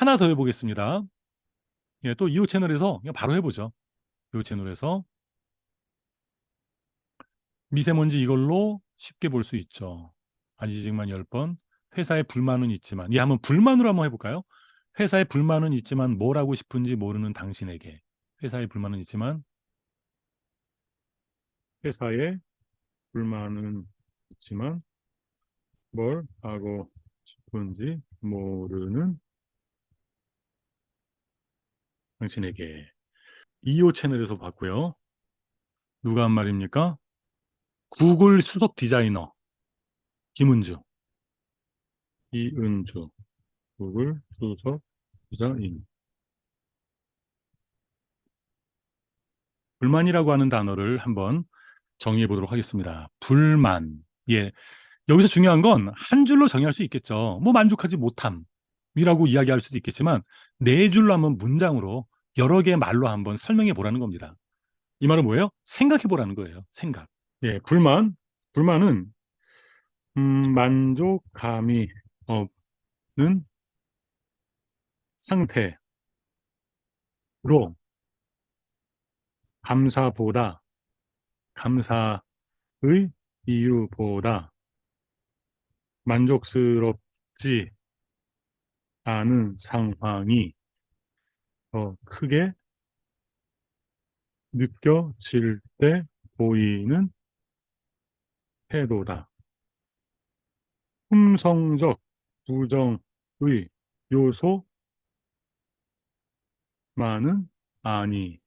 하나 더 해보겠습니다. 예, 또 2호 채널에서 그냥 바로 해보죠. 2호 채널에서 미세먼지 이걸로 쉽게 볼 수 있죠. 안지직만 10번. 회사에 불만은 있지만. 예, 한번 불만으로 한번 해볼까요? 회사에 불만은 있지만 뭘 하고 싶은지 모르는 당신에게. 회사에 불만은 있지만 회사에 불만은 있지만 뭘 하고 싶은지 모르는 당신에게 2호 채널에서 봤고요. 누가 한 말입니까? 구글 수석 디자이너 김은주 이은주 구글 수석 디자인 불만이라고 하는 단어를 한번 정의해 보도록 하겠습니다. 불만. 예. 여기서 중요한 건 한 줄로 정의할 수 있겠죠. 뭐 만족하지 못함이라고 이야기할 수도 있겠지만 네 줄로 한번 문장으로 여러 개의 말로 한번 설명해 보라는 겁니다. 이 말은 뭐예요? 생각해 보라는 거예요. 생각. 예, 불만. 불만은 음, 만족감이 없는 상태로 감사보다 감사의 이유보다 만족스럽지 않은 상황이 더 크게 느껴질 때 보이는 태도다. 품성적 부정의 요소만은 아니다.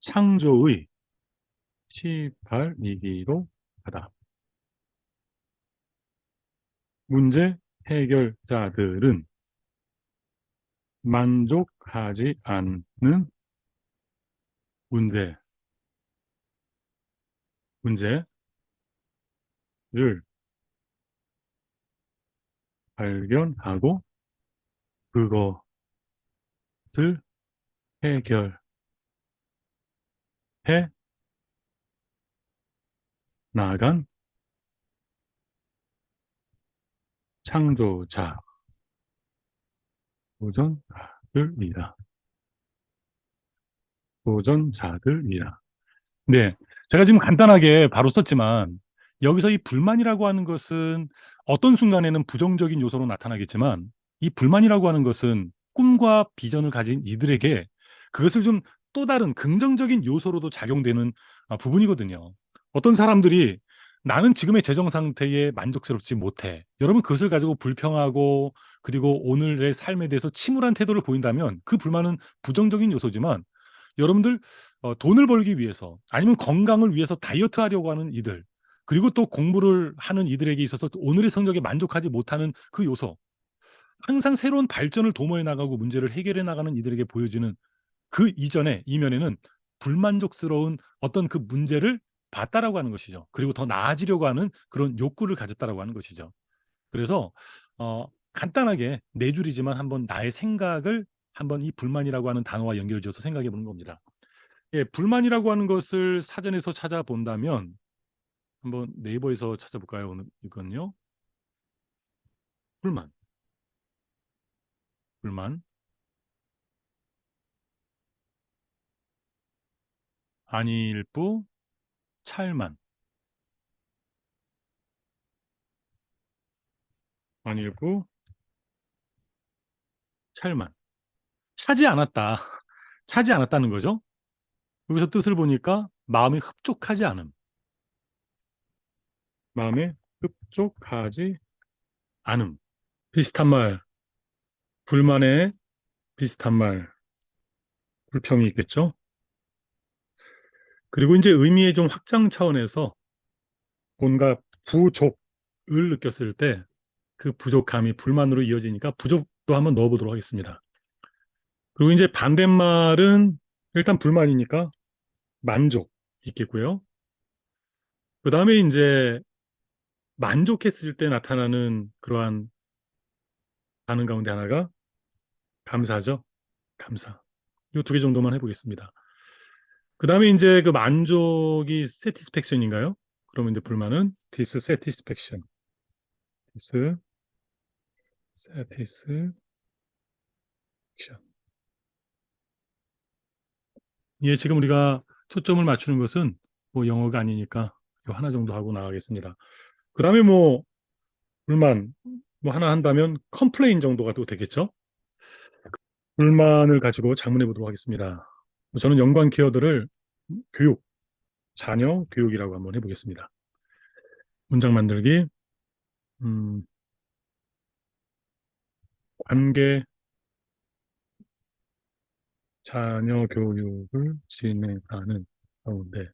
창조의 18이기로 하다. 문제 해결자들은 만족하지 않는 문제, 문제를 발견하고 그것을 해결해 나간 창조자 도전자들이다. 도전자들이다. 네, 제가 지금 간단하게 바로 썼지만 여기서 이 불만이라고 하는 것은 어떤 순간에는 부정적인 요소로 나타나겠지만 이 불만이라고 하는 것은 꿈과 비전을 가진 이들에게 그것을 좀 또 다른 긍정적인 요소로도 작용되는 아, 부분이거든요. 어떤 사람들이 나는 지금의 재정 상태에 만족스럽지 못해. 여러분 그것을 가지고 불평하고 그리고 오늘의 삶에 대해서 침울한 태도를 보인다면 그 불만은 부정적인 요소지만 여러분들 어, 돈을 벌기 위해서 아니면 건강을 위해서 다이어트 하려고 하는 이들 그리고 또 공부를 하는 이들에게 있어서 오늘의 성적에 만족하지 못하는 그 요소 항상 새로운 발전을 도모해 나가고 문제를 해결해 나가는 이들에게 보여지는 그 이전에 이면에는 불만족스러운 어떤 그 문제를 봤다라고 하는 것이죠. 그리고 더 나아지려고 하는 그런 욕구를 가졌다라고 하는 것이죠. 그래서 어, 간단하게 네 줄이지만 한번 나의 생각을 한번 이 불만이라고 하는 단어와 연결지어서 생각해 보는 겁니다. 예, 불만이라고 하는 것을 사전에서 찾아본다면 한번 네이버에서 찾아볼까요? 오늘 이건요. 불만. 불만. 아니일부 찰만. 아니일부 찰만. 차지 않았다. 차지 않았다는 거죠. 여기서 뜻을 보니까 마음이 흡족하지 않음. 마음에 흡족하지 않음. 비슷한 말, 불만에 비슷한 말, 불평이 있겠죠. 그리고 이제 의미의 좀 확장 차원에서 뭔가 부족을 느꼈을 때 그 부족함이 불만으로 이어지니까 부족도 한번 넣어보도록 하겠습니다. 그리고 이제 반대말은 일단 불만이니까 만족 있겠고요. 그 다음에 이제 만족했을 때 나타나는 그러한 반응 가운데 하나가 감사죠. 감사. 이 두 개 정도만 해보겠습니다. 그 다음에 이제 그 만족이 satisfaction인가요? 그러면 이제 불만은 dissatisfaction. dissatisfaction. 액션. 예, 지금 우리가 초점을 맞추는 것은 뭐 영어가 아니니까 요 하나 정도 하고 나가겠습니다. 그 다음에 뭐 불만 뭐 하나 한다면 컴플레인 정도가 또 되겠죠? 불만을 가지고 장문해 보도록 하겠습니다. 저는 연관 키워드를 교육, 자녀 교육이라고 한번 해보겠습니다. 문장 만들기, 음, 관계 자녀 교육을 진행하는 가운데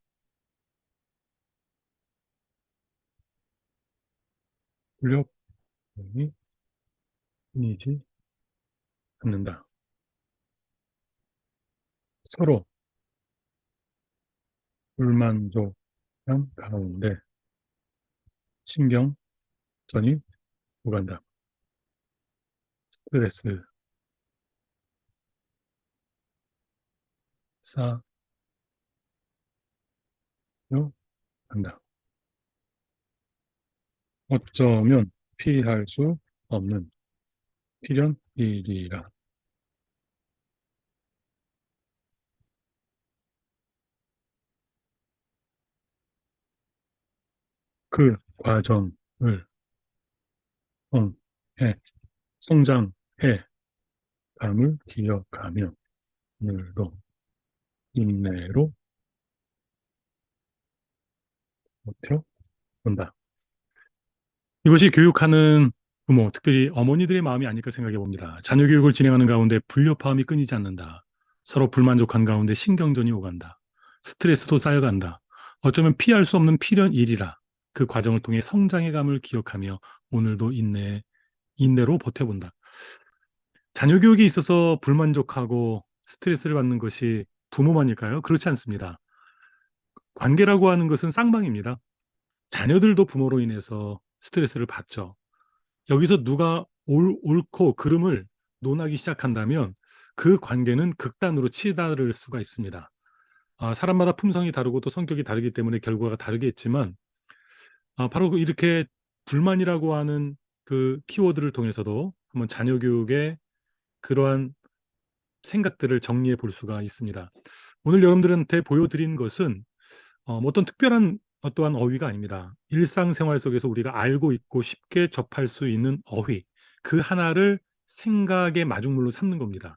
불력이 끊이지 않는다. 서로 불만족한 가운데 신경전이 오간다. 스트레스 쌓여 간다. 어쩌면 피할 수 없는 필연일이라. 그 과정을 성해, 성장해 감을 기억하며 오늘도 인내로 버텨 본다. 이것이 교육하는 부모, 특별히 어머니들의 마음이 아닐까 생각해 봅니다. 자녀 교육을 진행하는 가운데 불협화음이 끊이지 않는다. 서로 불만족한 가운데 신경전이 오간다. 스트레스도 쌓여간다. 어쩌면 피할 수 없는 필연 일이라 그 과정을 통해 성장의 감을 기억하며 오늘도 인내, 인내로 버텨본다. 자녀 교육에 있어서 불만족하고 스트레스를 받는 것이 부모만일까요? 그렇지 않습니다. 관계라고 하는 것은 쌍방입니다. 자녀들도 부모로 인해서 스트레스를 받죠. 여기서 누가 옳, 옳고 그름을 논하기 시작한다면 그 관계는 극단으로 치달을 수가 있습니다. 아, 사람마다 품성이 다르고 또 성격이 다르기 때문에 결과가 다르겠지만 아, 바로 이렇게 불만이라고 하는 그 키워드를 통해서도 한번 자녀 교육의 그러한 생각들을 정리해 볼 수가 있습니다. 오늘 여러분들한테 보여드린 것은 어, 뭐 어떤 특별한 어떠한 어휘가 아닙니다. 일상생활 속에서 우리가 알고 있고 쉽게 접할 수 있는 어휘 그 하나를 생각의 마중물로 삼는 겁니다.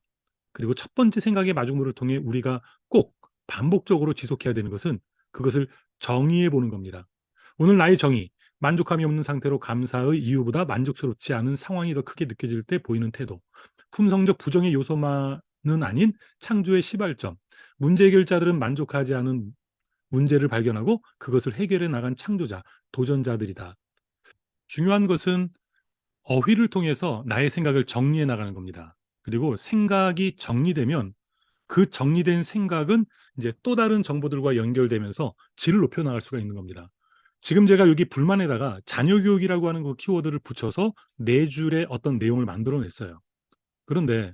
그리고 첫 번째 생각의 마중물을 통해 우리가 꼭 반복적으로 지속해야 되는 것은 그것을 정의해 보는 겁니다. 오늘 나의 정의, 만족감이 없는 상태로 감사의 이유보다 만족스럽지 않은 상황이 더 크게 느껴질 때 보이는 태도, 품성적 부정의 요소만은 아닌 창조의 시발점, 문제 해결자들은 만족하지 않은 문제를 발견하고 그것을 해결해 나간 창조자, 도전자들이다. 중요한 것은 어휘를 통해서 나의 생각을 정리해 나가는 겁니다. 그리고 생각이 정리되면 그 정리된 생각은 이제 또 다른 정보들과 연결되면서 질을 높여 나갈 수가 있는 겁니다. 지금 제가 여기 불만에다가 자녀 교육이라고 하는 그 키워드를 붙여서 네 줄의 어떤 내용을 만들어냈어요. 그런데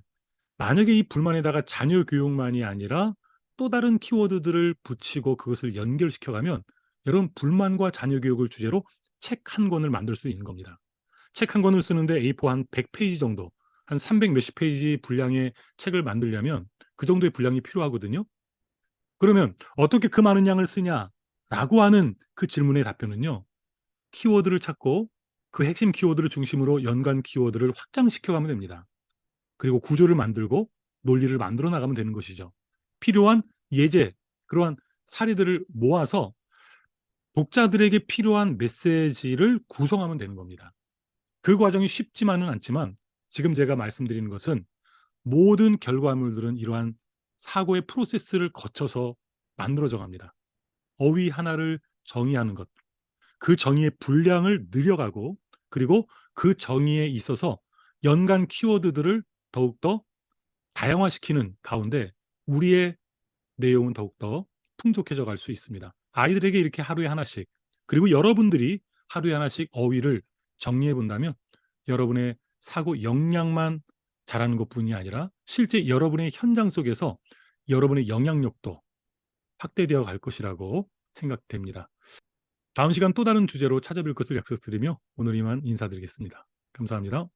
만약에 이 불만에다가 자녀 교육만이 아니라 또 다른 키워드들을 붙이고 그것을 연결시켜 가면 여러분 불만과 자녀 교육을 주제로 책 한 권을 만들 수 있는 겁니다. 책 한 권을 쓰는데 A4 한 100페이지 정도, 한 300 몇십 페이지 분량의 책을 만들려면 그 정도의 분량이 필요하거든요. 그러면 어떻게 그 많은 양을 쓰냐 라고 하는 그 질문의 답변은요. 키워드를 찾고 그 핵심 키워드를 중심으로 연관 키워드를 확장시켜 가면 됩니다. 그리고 구조를 만들고 논리를 만들어 나가면 되는 것이죠. 필요한 예제, 그러한 사례들을 모아서 독자들에게 필요한 메시지를 구성하면 되는 겁니다. 그 과정이 쉽지만은 않지만 지금 제가 말씀드리는 것은 모든 결과물들은 이러한 사고의 프로세스를 거쳐서 만들어져 갑니다. 어휘 하나를 정의하는 것, 그 정의의 분량을 늘려가고 그리고 그 정의에 있어서 연관 키워드들을 더욱더 다양화시키는 가운데 우리의 내용은 더욱더 풍족해져 갈 수 있습니다. 아이들에게 이렇게 하루에 하나씩 그리고 여러분들이 하루에 하나씩 어휘를 정리해 본다면 여러분의 사고 역량만 잘하는 것뿐이 아니라 실제 여러분의 현장 속에서 여러분의 영향력도 확대되어 갈 것이라고 생각됩니다. 다음 시간 또 다른 주제로 찾아뵐 것을 약속드리며 오늘 이만 인사드리겠습니다. 감사합니다.